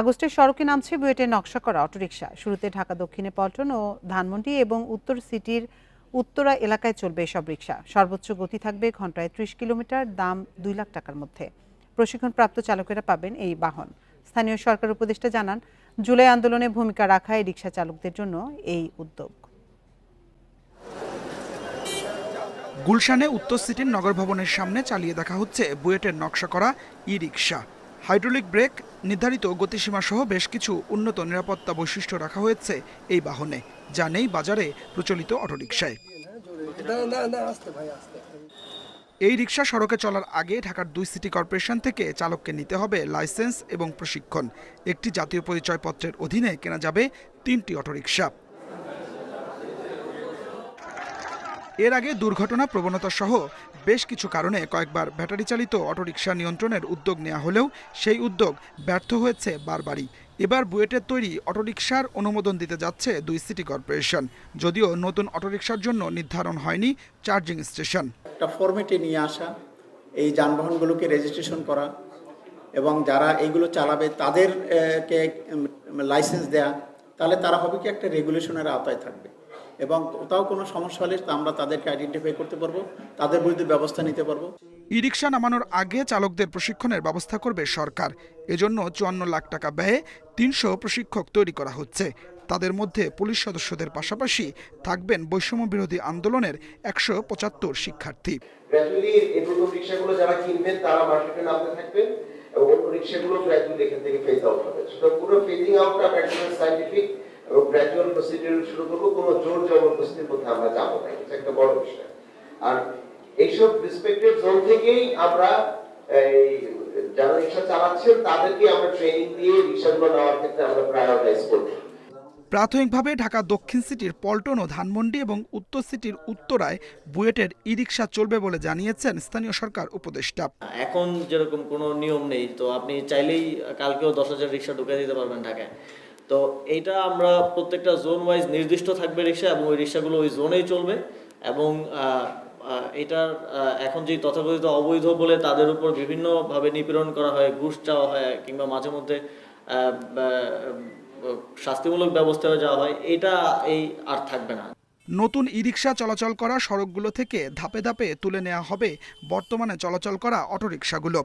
আগস্টে সড়কে নামছে বুয়েটের নকশা করা অটোরিকশা। শুরুতে ঢাকা দক্ষিণে পল্টন ও ধানমন্ডি এবং উত্তর সিটির উত্তরা এলাকায় চলবে এসব রিকশা। সর্বোচ্চ গতি থাকবে ঘন্টায় ত্রিশ কিলোমিটার, দাম দুই লাখ টাকার মধ্যে। প্রশিক্ষণপ্রাপ্ত চালকেরা পাবেন এই বাহন। স্থানীয় সরকার উপদেষ্টা জানান, জুলাই আন্দোলনে ভূমিকা রাখা এই রিকশা চালকদের জন্য এই উদ্যোগ। গুলশানে উত্তর সিটির নগর ভবনের সামনে চালিয়ে দেখা হচ্ছে বুয়েটের নকশা করা ই রিক্সা হাইড্রোলিক ব্রেক, নির্ধারিত গতিসীমা সহ বেশ কিছু উন্নত নিরাপত্তা বৈশিষ্ট্য রাখা হয়েছে এই বাহনে, যা নেই বাজারে প্রচলিত অটোরিকশায়। এই রিক্সা সড়কে চলার আগে ঢাকার দুই সিটি কর্পোরেশন থেকে চালককে নিতে হবে লাইসেন্স এবং প্রশিক্ষণ। একটি জাতীয় পরিচয়পত্রের অধীনে কেনা যাবে তিনটি অটোরিকশা। এর আগে দুর্ঘটনা প্রবণতা সহ বেশ কিছু কারণে কয়েকবার ব্যাটারি চালিত অটোরিকশা নিয়ন্ত্রণের উদ্যোগ নেওয়া হলেও সেই উদ্যোগ ব্যর্থ হয়েছে বারবারই। এবার বুয়েটের তৈরি অটোরিকশার অনুমোদন দিতে যাচ্ছে দুই সিটি কর্পোরেশন। যদিও নতুন অটোরিকশার জন্য নির্ধারণ হয়নি চার্জিং স্টেশন। একটা ফরম্যাটে নিয়ে আসা এই যানবাহনগুলোকে রেজিস্ট্রেশন করা এবং যারা এইগুলো চালাবে তাদের আহ, কে লাইসেন্স দেয়া তাহলে তারা হবে কি একটা রেগুলেশনের আওতায় থাকবে। এবং কোথাও কোনো সমস্যা হলে তা আমরা তাদেরকে আইডেন্টিফাই করতে পারব তাদের বিরুদ্ধে ব্যবস্থা নিতে পারব। ই রিক্সা নামানোর আগে চালকদের প্রশিক্ষণের ব্যবস্থা করবে সরকার। এজন্য চুয়ান্ন লাখ টাকা ব্যয়ে তিনশো প্রশিক্ষক তৈরি করা হচ্ছে। তাদের মধ্যে পুলিশ সদস্যদের পাশাপাশি থাকবেন বৈষম্য বিরোধী আন্দোলনের একশো পঁচাত্তর শিক্ষার্থী। গ্র্যাজুয়ালি এই রিক্সাগুলো যারা কিনবেন তারা মার্কেটে নামতে থাকবেন এবং অন্য রিক্সাগুলো গ্র্যাজুয়ালি এখান থেকে ফেজ আউট হবে। সুতরাং পুরো ফেজিং আউটটা সাইন্টিফিক গ্র্যাজুয়াল প্রসিডিউর শুরু করব কোনো জোর জবরদস্তির মধ্যে আমরা যাব না। এটা একটা বড় বিষয়। আর এইসব রিসপেক্টেড জোন থেকেই আমরা এই যারা রিক্সা চালাচ্ছেন তাদেরকে আমরা ট্রেনিং দিয়ে রিক্সাগুলো নেওয়ার ক্ষেত্রে আমরা প্রায়োরিটাইজ করব। প্রাথমিকভাবে ঢাকা দক্ষিণ সিটির পল্টন ও ধানমন্ডি এবং উত্তর সিটির উত্তরায় বুয়েটের ই রিক্সা চলবে বলে জানিয়েছেন স্থানীয় সরকার উপদেষ্টা। এখন যেরকম কোনো নিয়ম নেই তো আপনি চাইলেই কালকেও দশ হাজার রিক্সা ঢুকে দিতে পারবেন ঢাকায়। তো এইটা আমরা প্রত্যেকটা জোন ওয়াইজ নির্দিষ্ট থাকবে রিক্সা এবং ওই রিক্সাগুলো ওই জোনেই চলবে এবং এটার এখন যে তথাকথিত অবৈধ বলে তাদের উপর বিভিন্নভাবে নিপীড়ন করা হয়, ঘুষ চাওয়া হয় কিংবা মাঝে মধ্যে শাস্তিমূলক ব্যবস্থা যাওয়া হয়, এটা এই আর থাকবে না। নতুন ই রিক্সা চলাচল করা সড়কগুলো থেকে ধাপে ধাপে তুলে নেওয়া হবে বর্তমানে চলাচল করা অটোরিকশাগুলো